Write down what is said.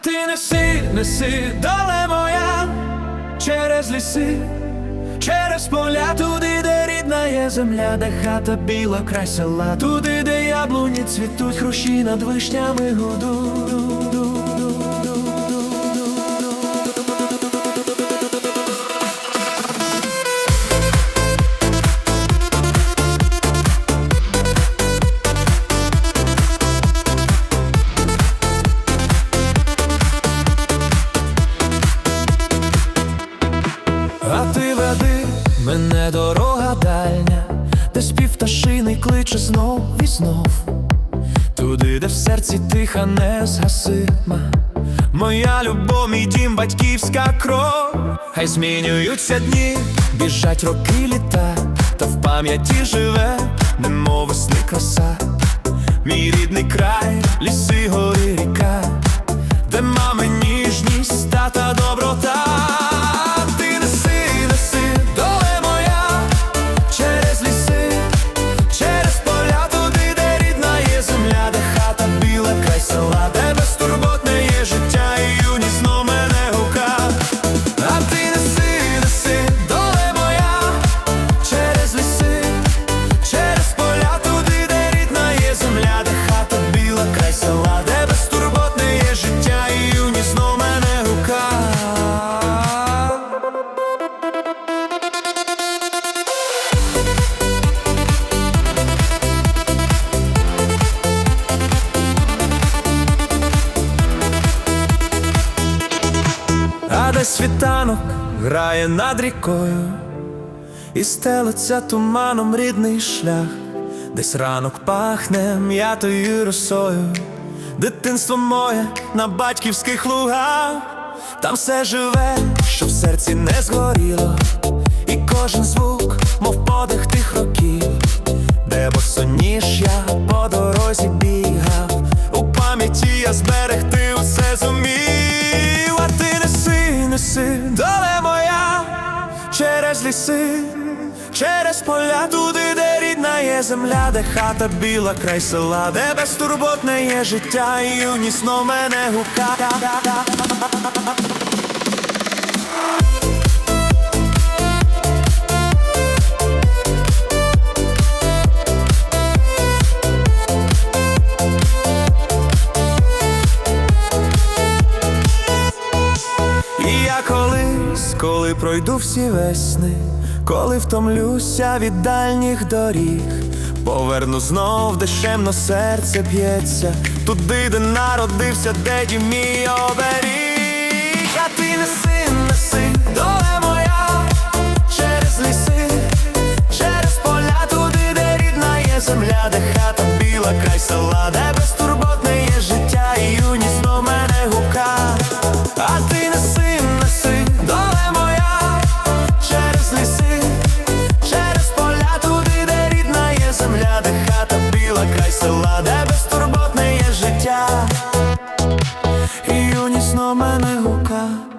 Ти неси, неси, доле моя, через ліси, через поля, туди, де рідна є земля, де хата біла, край села, туди, де яблуні цвітуть, хрущі над вишнями гудуть. Ти веди мене дорога дальня, де спів пташиний кличе знов і знов, туди, де в серці тиха незгасима, моя любов, мій дім, батьківська кров, хай змінюються дні, біжать роки літа, та в пам'яті живе, немов весни краса, мій рідний край, ліси, гори, ріка, де мами ніжність, тата доброта. Світанок грає над рікою, і стелиться туманом рідний шлях, десь ранок пахне м'ятою росою, дитинство моє на батьківських лугах, там все живе, що в серці не згоріло, і кожен звук, мов подих тих років, де босоніж я по дорозі бігав, у пам'яті я зберегти неси, доле моя, через ліси, через поля, туди, де рідна є земля, де хата біла, край села, де безтурботне є життя, і юність знов мене гука. пройду всі весни, коли втомлюся від дальніх доріг, поверну знов, де шемно серце б'ється, туди, де народився, де мій оберіг, а ти не син, неси, неси, доле моя, через ліси, через поля, туди, де рідна є земля, де хата біла, край села, де безтурботне є життя, і юність номер. зустріла край села, де безтурботне є життя, і юнісно мене гука.